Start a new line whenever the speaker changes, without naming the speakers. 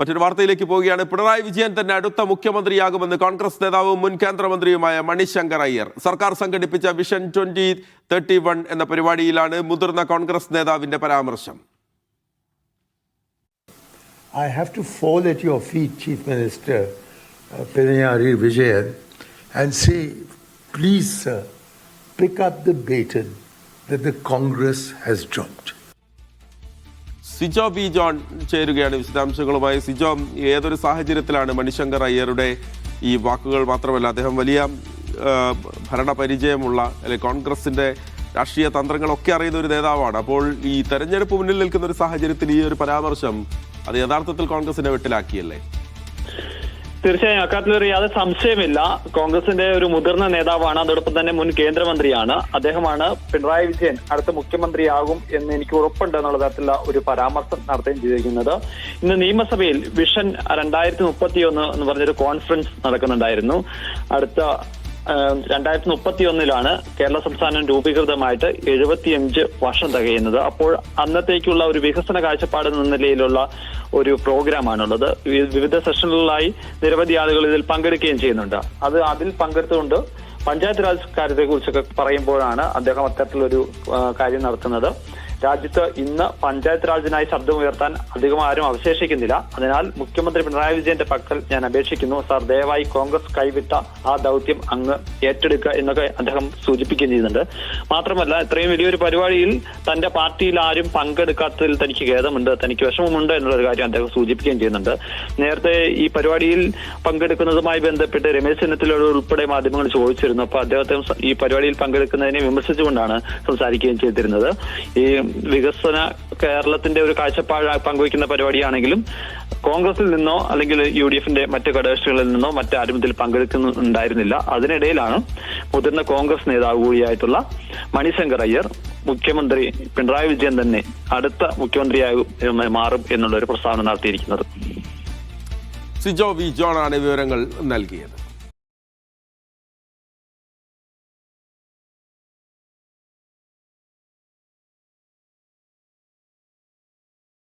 മറ്റൊരു വാർത്തയിലേക്ക് പോവുകയാണ്. പിണറായി വിജയൻ തന്നെ അടുത്ത മുഖ്യമന്ത്രിയാകുമെന്ന് കോൺഗ്രസ് നേതാവും മുൻ കേന്ദ്രമന്ത്രിയുമായ മണിശങ്കർ അയ്യർ. സർക്കാർ സംഘടിപ്പിച്ച വിഷൻ ട്വന്റി തേർട്ടി വൺ എന്ന പരിപാടിയിലാണ് മുതിർന്ന കോൺഗ്രസ് നേതാവിന്റെ പരാമർശം.
I have to fall at your feet, Chief Minister uh, Pinayari Vijayan, and say, please, sir, pick up the baton that the Congress has.
Sijo B John ചേരുകയാണ് വിശദാംശങ്ങളുമായി. സിജോ ഏതൊരു സാഹചര്യത്തിലാണ് മണിശങ്കർ അയ്യരുടെ ഈ വാക്കുകൾ മാത്രമല്ല അദ്ദേഹം വലിയ ഭരണപരിചയമുള്ള അല്ലെങ്കിൽ കോൺഗ്രസിന്റെ രാഷ്ട്രീയ തന്ത്രങ്ങളൊക്കെ അറിയുന്ന ഒരു നേതാവാണ്. അപ്പോൾ ഈ തെരഞ്ഞെടുപ്പ് മുന്നിൽ നിൽക്കുന്ന ഒരു സാഹചര്യത്തിൽ ഈ ഒരു പരാമർശം അത് യഥാർത്ഥത്തിൽ കോൺഗ്രസിനെ വെട്ടിലാക്കിയല്ലേ?
തീർച്ചയായും അക്കാര്യത്തിൽ യാതൊരു സംശയമില്ല കോൺഗ്രസിന്റെ ഒരു മുതിർന്ന നേതാവാണ്. അതോടൊപ്പം തന്നെ മുൻ കേന്ദ്രമന്ത്രിയാണ്. അദ്ദേഹമാണ് പിണറായി വിജയൻ അടുത്ത മുഖ്യമന്ത്രിയാകും എന്ന് എനിക്ക് ഉറപ്പുണ്ട് എന്നുള്ള തരത്തിലുള്ള ഒരു പരാമർശം നടത്തുകയും ചെയ്തിരിക്കുന്നത്. ഇന്ന് നിയമസഭയിൽ വിഷൻ രണ്ടായിരത്തി മുപ്പത്തിയൊന്ന് എന്ന് പറഞ്ഞൊരു കോൺഫറൻസ് നടക്കുന്നുണ്ടായിരുന്നു. അടുത്ത രണ്ടായിരത്തി മുപ്പത്തി ഒന്നിലാണ് കേരള സംസ്ഥാനം രൂപീകൃതമായിട്ട് എഴുപത്തിയഞ്ച് വർഷം തികയുന്നത്. അപ്പോൾ അന്നത്തേക്കുള്ള ഒരു വികസന കാഴ്ചപ്പാട് എന്ന നിലയിലുള്ള ഒരു പ്രോഗ്രാമാണുള്ളത്. വിവിധ സെഷനുകളിലായി നിരവധി ആളുകൾ ഇതിൽ പങ്കെടുക്കുകയും ചെയ്യുന്നുണ്ട്. അത് അതിൽ പങ്കെടുത്തുകൊണ്ട് പഞ്ചായത്ത് രാജ് കാര്യത്തെ കുറിച്ചൊക്കെ പറയുമ്പോഴാണ് അദ്ദേഹം അത്തരത്തിലൊരു കാര്യം നടത്തുന്നത്. രാജ്യത്ത് ഇന്ന് പഞ്ചായത്ത് രാജിനായി ശബ്ദമുയർത്താൻ അധികം ആരും അവശേഷിക്കുന്നില്ല. അതിനാൽ മുഖ്യമന്ത്രി പിണറായി വിജയന്റെ പക്കൽ ഞാൻ അപേക്ഷിക്കുന്നു. സാർ ദയവായി കോൺഗ്രസ് കൈവിട്ട ആ ദൗത്യം അങ്ങ് ഏറ്റെടുക്കുക എന്നൊക്കെ അദ്ദേഹം സൂചിപ്പിക്കുകയും ചെയ്യുന്നുണ്ട്. മാത്രമല്ല ഇത്രയും വലിയൊരു പരിപാടിയിൽ തന്റെ പാർട്ടിയിൽ ആരും പങ്കെടുക്കാത്തതിൽ തനിക്ക് ഖേദമുണ്ട് തനിക്ക് വിഷമമുണ്ട് എന്നുള്ളൊരു കാര്യം അദ്ദേഹം സൂചിപ്പിക്കുകയും ചെയ്യുന്നുണ്ട്. നേരത്തെ ഈ പരിപാടിയിൽ പങ്കെടുക്കുന്നതുമായി ബന്ധപ്പെട്ട് രമേശ് ചെന്നിത്തല ഉൾപ്പെടെ മാധ്യമങ്ങൾ ചോദിച്ചിരുന്നു. അപ്പൊ അദ്ദേഹത്തെ ഈ പരിപാടിയിൽ പങ്കെടുക്കുന്നതിനെ വിമർശിച്ചുകൊണ്ടാണ് സംസാരിക്കുകയും ചെയ്തിരുന്നത്. ഈ വികസന കേരളത്തിന്റെ ഒരു കാഴ്ചപ്പാട് പങ്കുവയ്ക്കുന്ന പരിപാടിയാണെങ്കിലും കോൺഗ്രസിൽ നിന്നോ അല്ലെങ്കിൽ യു ഡി എഫിന്റെ മറ്റ് ഘടകകക്ഷികളിൽ നിന്നോ മറ്റാരും ഇതിൽ പങ്കെടുക്കുന്നുണ്ടായിരുന്നില്ല അതിനിടയിലാണ് മുതിർന്ന കോൺഗ്രസ് നേതാവ് കൂടിയായിട്ടുള്ള മണിശങ്കർ അയ്യർ മുഖ്യമന്ത്രി പിണറായി വിജയൻ തന്നെ അടുത്ത മുഖ്യമന്ത്രിയായി മാറും എന്നുള്ള ഒരു പ്രസ്താവന നടത്തിയിരിക്കുന്നത്.
സിജോ വി ജോൺ വിവരങ്ങൾ നൽകിയത്.